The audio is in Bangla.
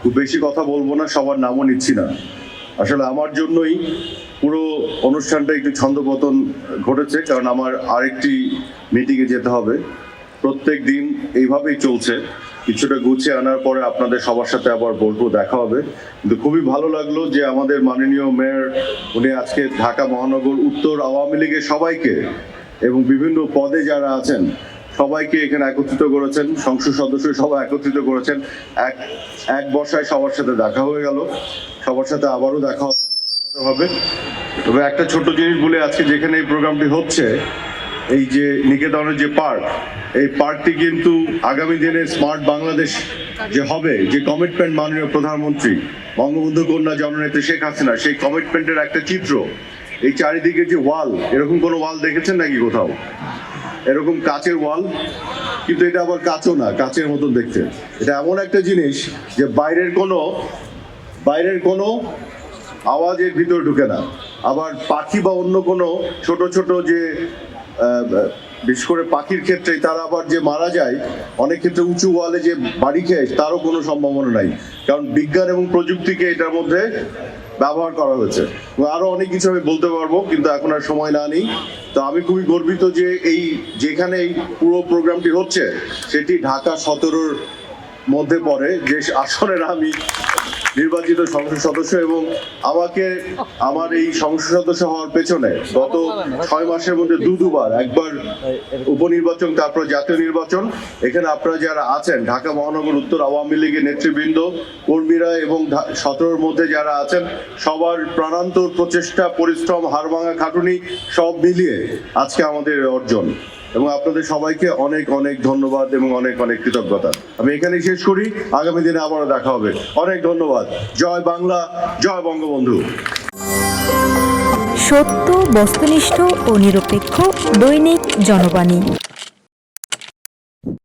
খুব বেশি কথা বলব না, সবার নামও নিচ্ছি না। আসলে আমার জন্যই পুরো অনুষ্ঠানটা একটু ছন্দপতন ঘটেছে, কারণ আমার আরেকটি মিটিংয়ে যেতে হবে। প্রত্যেক দিন এইভাবেই চলছে। কিছুটা গুছিয়ে আনার পরে আপনাদের সবার সাথে আবার বলব, দেখা হবে। কিন্তু খুবই ভালো লাগল যে আমাদের মাননীয় মেয়র, উনি আজকে ঢাকা মহানগর উত্তর আওয়ামী লীগের সবাইকে এবং বিভিন্ন পদে যারা আছেন সবাইকে এখানে একত্রিত করেছেন, সংসদ সদস্য সবাই একত্রিত করেছেন। এক এক বর্ষায় সবার সাথে দেখা হয়ে গেল। সবার সাথে আবারও দেখা হবে তবে একটা ছোট জিনিস বলে আজকে যেখানে এই প্রোগ্রামটি হচ্ছে, এই যে নিকেতনের যে পার্ক, এই পার্কটি কিন্তু আগামী দিনে স্মার্ট বাংলাদেশ যে হবে, যে কমিটমেন্ট মাননীয় প্রধানমন্ত্রী বঙ্গবন্ধু কন্যা জননেত্রী শেখ হাসিনা, সেই কমিটমেন্টের একটা চিত্র এই চারিদিকে যে ওয়াল, এরকম কোনো ওয়াল দেখেছেন নাকি কোথাও? এরকম কাচের ওয়াল, কিন্তু এটা আবার কাচও না, কাচের মতন দেখতে। এটা এমন একটা জিনিস যে বাইরের কোনো বাইরের কোনো আওয়াজের ভিতর ঢুকে না। আবার পাখি বা অন্য কোনো ছোট ছোট যে বিশেষ করে পাখির ক্ষেত্রে তারা আবার যে মারা যায়, অনেক ক্ষেত্রে উঁচু ওয়ালে যে বাড়ি খেয়ে, তারও কোনো সম্ভাবনা নাই। কারণ বিজ্ঞান এবং প্রযুক্তিকে এটার মধ্যে ব্যবহার করা হয়েছে। আরও অনেক কিছু আমি বলতে পারব, কিন্তু এখন আর সময় না নেই। তো আমি খুবই গর্বিত যে এই, যেখানে এই পুরো প্রোগ্রামটি হচ্ছে, সেটি ঢাকা সতেরোর মধ্যে পড়ে যে আসনের আমি নির্বাচিত সংসদ সদস্য এবং আমাকে আমার এই সংসদ সদস্য হওয়ার পেছনে গত ছয় মাসের মধ্যে দু দুবার, একবার উপনির্বাচন, তারপর জাতীয় নির্বাচন। এখানে আপনারা যারা আছেন, ঢাকা মহানগর উত্তর আওয়ামী লীগের নেতৃবৃন্দ, কর্মীরা এবং সতেরোর মধ্যে যারা আছেন, সবার প্রাণান্তর প্রচেষ্টা, পরিশ্রম, হাড়ভাঙা খাটুনি সব মিলিয়ে আজকে আমাদের অর্জন। এবং আপনাদের সবাইকে অনেক অনেক ধন্যবাদ এবং অনেক অনেক কৃতজ্ঞতা। আমি এখানেই শেষ করি। আগামী দিনে আবারও দেখা হবে। অনেক ধন্যবাদ। জয় বাংলা, জয় বঙ্গবন্ধু। সত্য, বস্তুনিষ্ঠ ও নিরপেক্ষ দৈনিক জনবাণী।